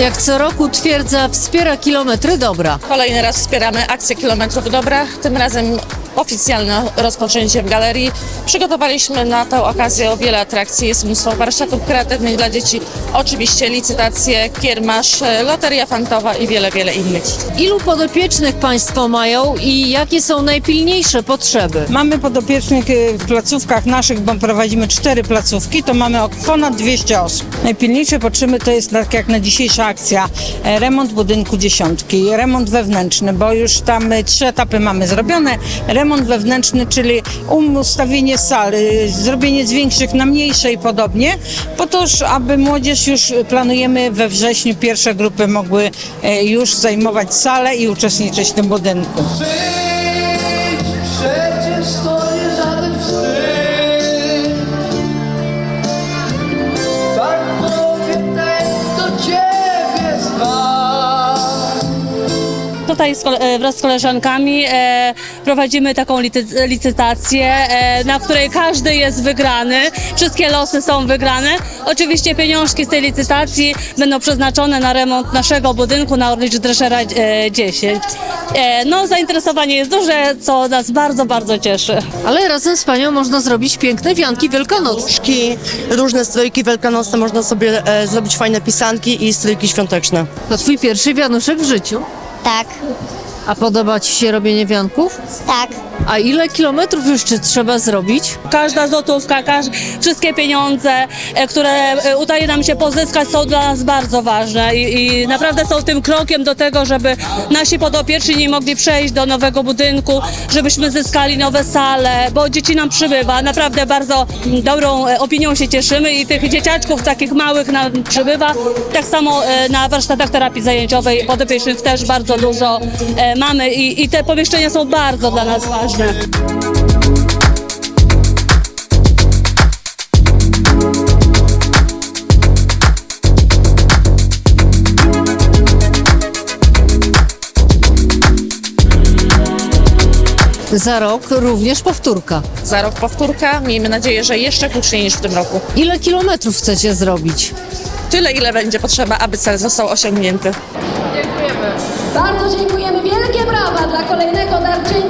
Jak co roku twierdza, wspiera kilometry dobra. Kolejny raz wspieramy akcję Kilometrów Dobra, tym razem oficjalne rozpoczęcie w galerii. Przygotowaliśmy na tę okazję o wiele atrakcji. Jest mnóstwo warsztatów kreatywnych dla dzieci, oczywiście licytacje, kiermasz, loteria fantowa i wiele, wiele innych. Ilu podopiecznych Państwo mają i jakie są najpilniejsze potrzeby? Mamy podopiecznych y, w placówkach naszych, bo prowadzimy cztery placówki, to mamy ponad 200 osób. Najpilniejsze potrzeby to jest tak jak na dzisiejsza akcja, e, remont budynku dziesiątki, remont wewnętrzny, bo już tam y, trzy etapy mamy zrobione. Remont wewnętrzny, czyli ustawienie sal, y, zrobienie z większych na mniejsze i podobnie, po to, aby młodzież już planujemy we wrześniu pierwsze grupy mogły e, już zajmować salę i uczestniczyć w tym budynku. Tutaj z, e, wraz z koleżankami e, prowadzimy taką licy- licytację, e, na której każdy jest wygrany. Wszystkie losy są wygrane. Oczywiście pieniążki z tej licytacji będą przeznaczone na remont naszego budynku na Orlicz Dreszera e, 10. E, no, zainteresowanie jest duże, co nas bardzo, bardzo cieszy. Ale razem z Panią można zrobić piękne wianki wielkanocne. Różki, różne strójki wielkanocne, można sobie e, zrobić fajne pisanki i strójki świąteczne. To Twój pierwszy wianuszek w życiu. Tak, A podoba Ci się robienie wianków? tak. A ile kilometrów jeszcze trzeba zrobić? Każda złotówka, każ, wszystkie pieniądze, e, które e, udaje nam się pozyskać są dla nas bardzo ważne i, i naprawdę są tym krokiem do tego, żeby nasi podopieczni nie mogli przejść do nowego budynku, żebyśmy zyskali nowe sale, bo dzieci nam przybywa. Naprawdę bardzo dobrą e, opinią się cieszymy i tych dzieciaczków takich małych nam przybywa. Tak samo e, na warsztatach terapii zajęciowej podopiecznych też bardzo dużo e, mamy i, i te pomieszczenia są bardzo dla nas ważne. Za rok również powtórka. Za rok powtórka, miejmy nadzieję, że jeszcze huczniej niż w tym roku. Ile kilometrów chcecie zrobić? Tyle, ile będzie potrzeba, aby cel został osiągnięty. Bardzo dziękujemy. Wielkie brawa dla kolejnego darczyńcy,